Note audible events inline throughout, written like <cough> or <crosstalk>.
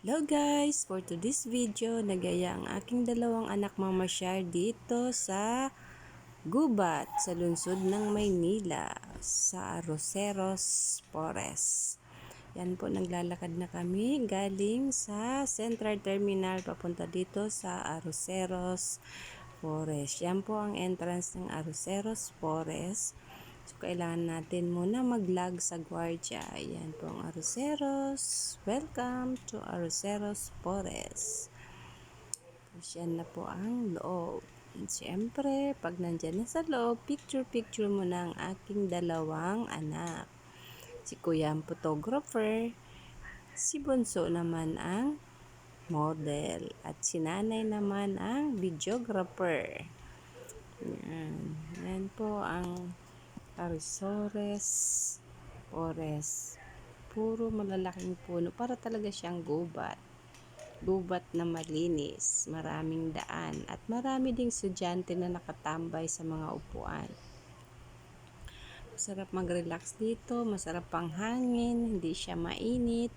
Hello guys! For today's video, nagaya ang aking dalawang anak mamasyar dito sa Gubat, sa lungsod ng Maynila, sa Roseros Forest. Yan po, naglalakad na kami galing sa Central Terminal papunta dito sa Aroseros Forest. Yan po ang entrance ng Aroseros Forest. So, kailangan natin muna mag-log sa gwardiya. Ayan po ang Aroseros. Welcome to Aroseros Forest. Tapos yan na po ang loob. Siyempre, pag nandyan na sa loob, picture-picture mo na ang aking dalawang anak. Si Kuya ang photographer. Si Bunso naman ang model. At si Nanay naman ang videographer. Yan. Yan po ang Arisores Ores. Puro malalaking puno. Para talaga siyang gubat. Gubat na malinis. Maraming daan. At marami ding estudyante na nakatambay sa mga upuan. Masarap mag-relax dito. Masarap pang hangin. Hindi siya mainit.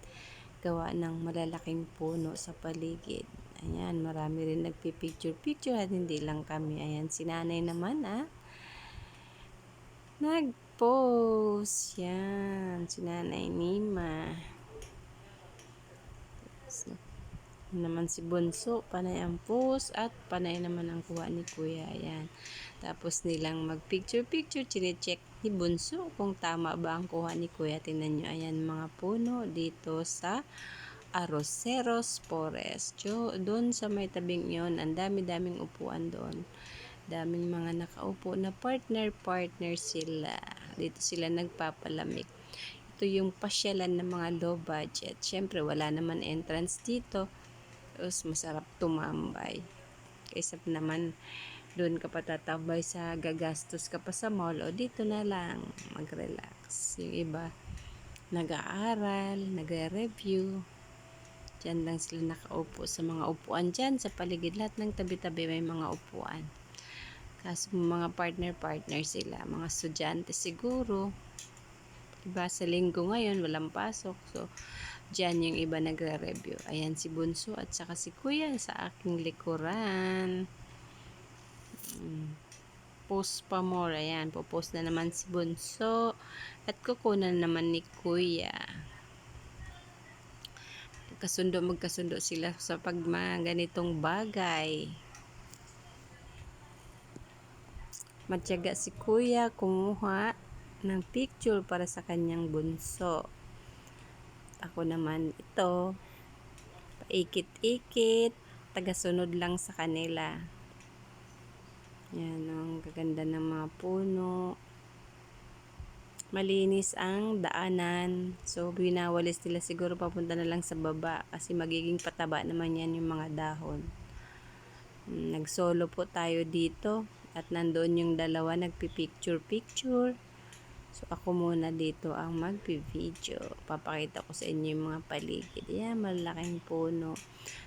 Gawa ng malalaking puno sa paligid. Ayan, marami rin nagpipicture-picture at hindi lang kami. Ayan, si nanay naman ah nag-post. Yan, si Nanay Nima. So, naman si Bunso, panay ang post at panay naman ang kuha ni Kuya. Ayan. Tapos nilang mag-picture-picture, chinecheck ni Bunso kung tama ba ang kuha ni Kuya. Tingnan nyo, ayan mga puno dito sa Aroseros Forest. Doon sa may tabing yon ang dami-daming upuan doon daming mga nakaupo na partner-partner sila. Dito sila nagpapalamig. Ito yung pasyalan ng mga low budget. Siyempre, wala naman entrance dito. Tapos, masarap tumambay. Kaysa naman, doon ka patatambay sa gagastos ka pa sa mall o dito na lang mag-relax. Yung iba, nag-aaral, nagre-review. Diyan lang sila nakaupo sa mga upuan dyan. Sa paligid lahat ng tabi-tabi may mga upuan. Kaso mga partner-partner sila, mga estudyante siguro. Diba sa linggo ngayon, walang pasok. So, dyan yung iba nagre-review. Ayan si Bunso at saka si Kuya sa aking likuran. Hmm. Post pa more. Ayan, popost na naman si Bunso. At kukunan naman ni Kuya. Magkasundo, magkasundo sila sa pag ganitong bagay. Matyaga si kuya kumuha ng picture para sa kanyang bunso. Ako naman ito, paikit-ikit, tagasunod lang sa kanila. Yan ang gaganda ng mga puno. Malinis ang daanan. So, binawalis nila siguro papunta na lang sa baba kasi magiging pataba naman yan yung mga dahon. Hmm, Nag-solo po tayo dito. At nandoon yung dalawa nagpi-picture-picture. So, ako muna dito ang magpi-video. Papakita ko sa inyo yung mga paligid. Yan, malaking puno.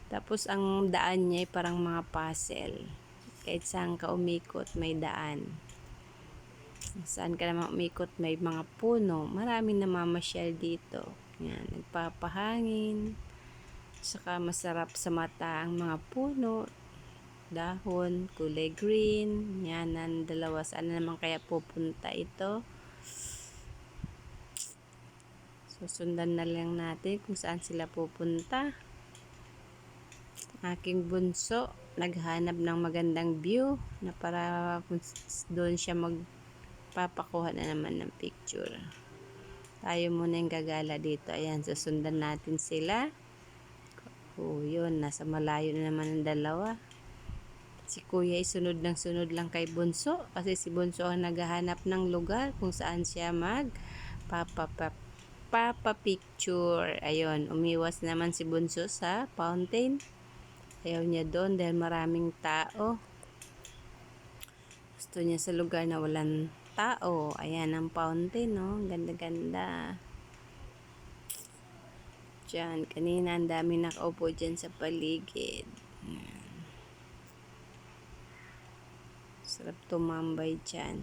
Tapos, ang daan niya ay parang mga puzzle. Kahit saan ka umikot, may daan. Saan ka naman umikot, may mga puno. Marami namamasyal dito. Yan, nagpapahangin. Saka masarap sa mata ang mga puno dahon, kulay green. Yan, ang dalawa. Saan naman kaya pupunta ito? Susundan na lang natin kung saan sila pupunta. Aking bunso, naghanap ng magandang view na para doon siya magpapakuha na naman ng picture. Tayo muna yung gagala dito. Ayan, susundan natin sila. Oh, yun. Nasa malayo na naman ang dalawa si kuya ay sunod ng sunod lang kay Bunso kasi si Bunso ang naghahanap ng lugar kung saan siya mag papa, papa picture. Ayun umiwas naman si Bunso sa fountain. Ayaw niya doon dahil maraming tao. Gusto niya sa lugar na walang tao. Ayan ang fountain no? Ganda ganda dyan kanina ang dami nakaupo dyan sa paligid. Ayan. Sarap tumambay dyan.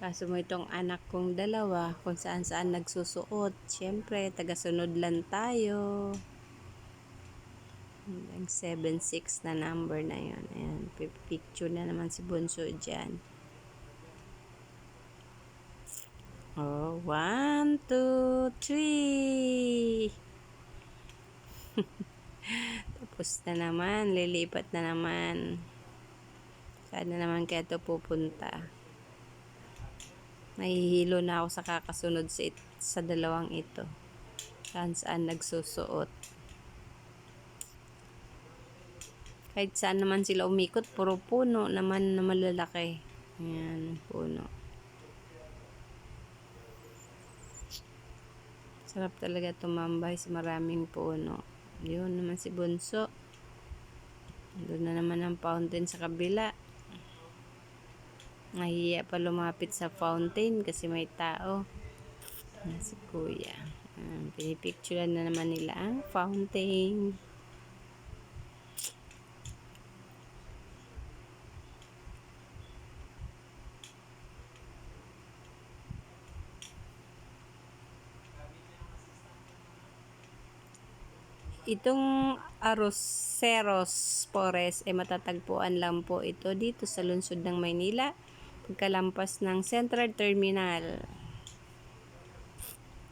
Kaso mo itong anak kong dalawa, kung saan saan nagsusuot. Siyempre, tagasunod lang tayo. 76 na number na yun. Ayan, pi- picture na naman si Bunso dyan. Oh, one, two, three. <laughs> Tapos na naman, lilipat na naman. Saan na naman kaya ito pupunta? Nahihilo na ako sa kakasunod sa, it- sa dalawang ito. Saan saan nagsusuot. Kahit saan naman sila umikot, puro puno naman na malalaki. Ayan, puno. Sarap talaga tumambay sa maraming puno. Yun naman si Bunso. Doon na naman ang fountain sa kabila. Nahiya pa lumapit sa fountain kasi may tao. Si Kuya. Um, pinipicturean na naman nila ang fountain. Itong Arroceros Forest ay matatagpuan lang po ito dito sa lungsod ng Maynila pagkalampas ng Central Terminal.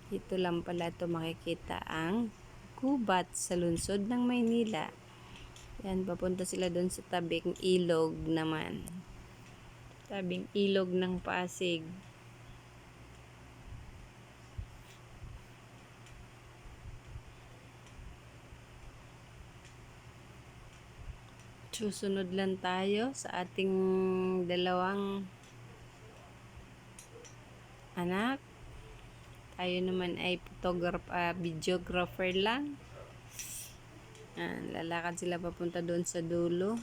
Dito lang pala ito makikita ang gubat sa lungsod ng Maynila. Yan, papunta sila doon sa tabing ilog naman. Tabing ilog ng Pasig. Susunod lang tayo sa ating dalawang anak. Tayo naman ay photographer, ah, videographer lang. Ah, lalakad sila papunta doon sa dulo.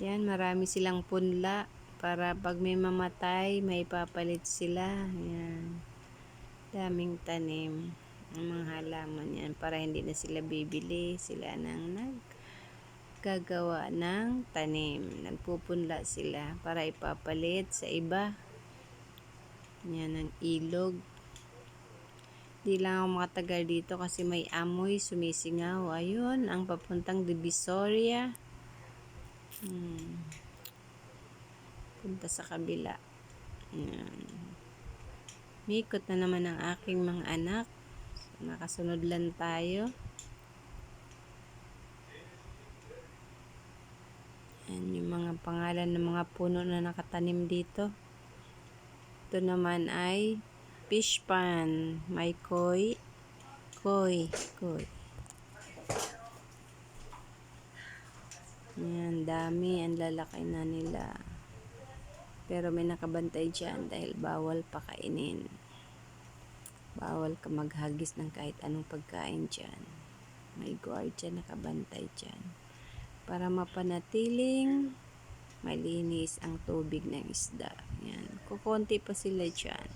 Yan, marami silang punla para pag may mamatay, may papalit sila. Yan. Daming tanim ang mga halaman yan para hindi na sila bibili. Sila nang naggagawa ng tanim. Nagpupunla sila para ipapalit sa iba. Yan ang ilog. Di lang ako makatagal dito kasi may amoy sumisingaw. Ayun, ang papuntang Divisoria. Hmm. Punta sa kabila. Yan. Mikot na naman ang aking mga anak. Nakasunod lang tayo. Yan yung mga pangalan ng mga puno na nakatanim dito. Ito naman ay fish pan. May koi. Koi. Koi. Yan, dami. Ang lalaki na nila. Pero may nakabantay dyan dahil bawal pakainin. Bawal ka maghagis ng kahit anong pagkain dyan. May guard dyan, nakabantay dyan. Para mapanatiling malinis ang tubig ng isda. Yan. Kukunti pa sila dyan.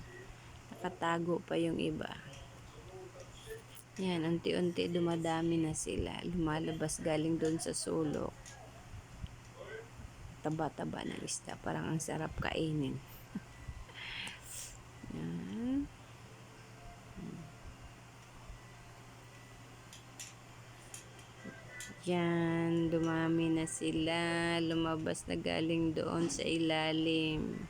Nakatago pa yung iba. Yan, unti-unti dumadami na sila. Lumalabas galing doon sa sulok taba-taba ng isda. Parang ang sarap kainin. <laughs> Yan. Yan, dumami na sila. Lumabas na galing doon sa ilalim.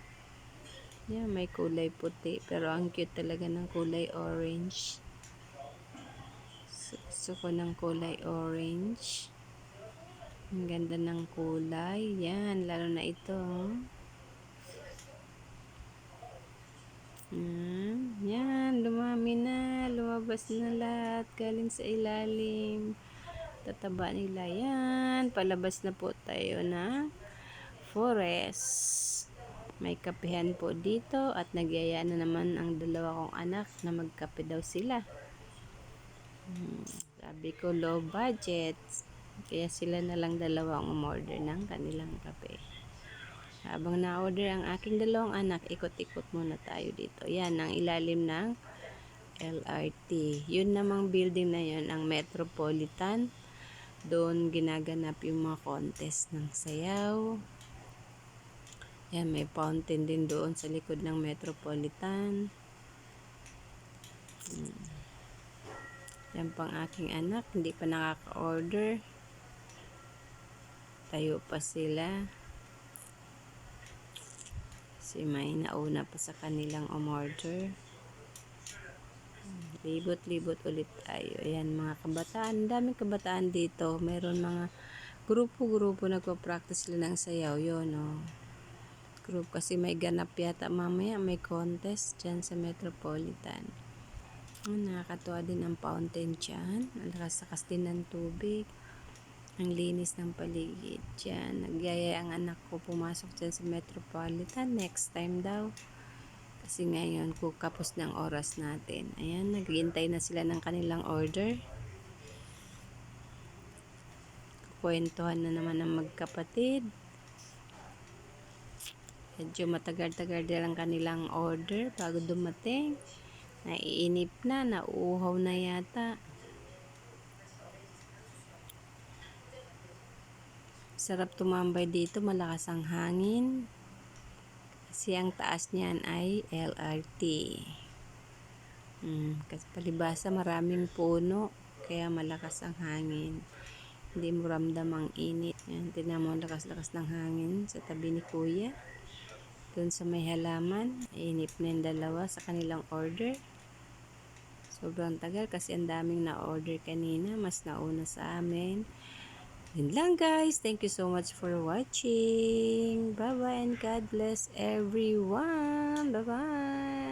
Yan, may kulay puti. Pero ang cute talaga ng kulay orange. Gusto ko ng kulay orange. Ang ganda ng kulay. Yan, lalo na ito. Yan, yan, dumami na. Lumabas na lahat. Galing sa ilalim. Tataba nila. Yan, palabas na po tayo na forest. May kapihan po dito at nagyaya na naman ang dalawa kong anak na magkape daw sila. Hmm, sabi ko low budget. Kaya sila na lang dalawang umorder ng kanilang kape. Habang na-order ang aking dalawang anak, ikot-ikot muna tayo dito. Yan, ang ilalim ng LRT. Yun namang building na yun, ang Metropolitan. Doon ginaganap yung mga contest ng sayaw. Yan, may fountain din doon sa likod ng Metropolitan. Hmm. Yan pang aking anak, hindi pa nakaka-order. Tayo pa sila. Si may nauna pa sa kanilang umorder. Libot-libot ulit tayo. Ayan, mga kabataan. Daming kabataan dito. Meron mga grupo-grupo nagpa-practice sila ng sayaw. Yun, oh. Group kasi may ganap yata mamaya. May contest dyan sa Metropolitan. Nakakatuwa din ang fountain dyan. Lakas-lakas din ng tubig. Ang linis ng paligid dyan. Nagyaya ang anak ko pumasok dyan sa Metropolitan. Next time daw. Kasi ngayon, kukapos ng oras natin. Ayan, naghihintay na sila ng kanilang order. Kukwentuhan na naman ng magkapatid. Medyo matagal-tagal din ang kanilang order bago dumating. Naiinip na, nauuhaw na yata. Sarap tumambay dito, malakas ang hangin. Kasi ang taas niyan ay LRT. Hmm, kasi palibasa maraming puno, kaya malakas ang hangin. Hindi mo ramdam ang init. Yan, tinan mo lakas-lakas ng hangin sa tabi ni Kuya. Doon sa may halaman, inip na yung dalawa sa kanilang order. Sobrang tagal kasi ang daming na-order kanina, mas nauna sa amin. Yun lang guys. Thank you so much for watching. Bye-bye and God bless everyone. Bye-bye.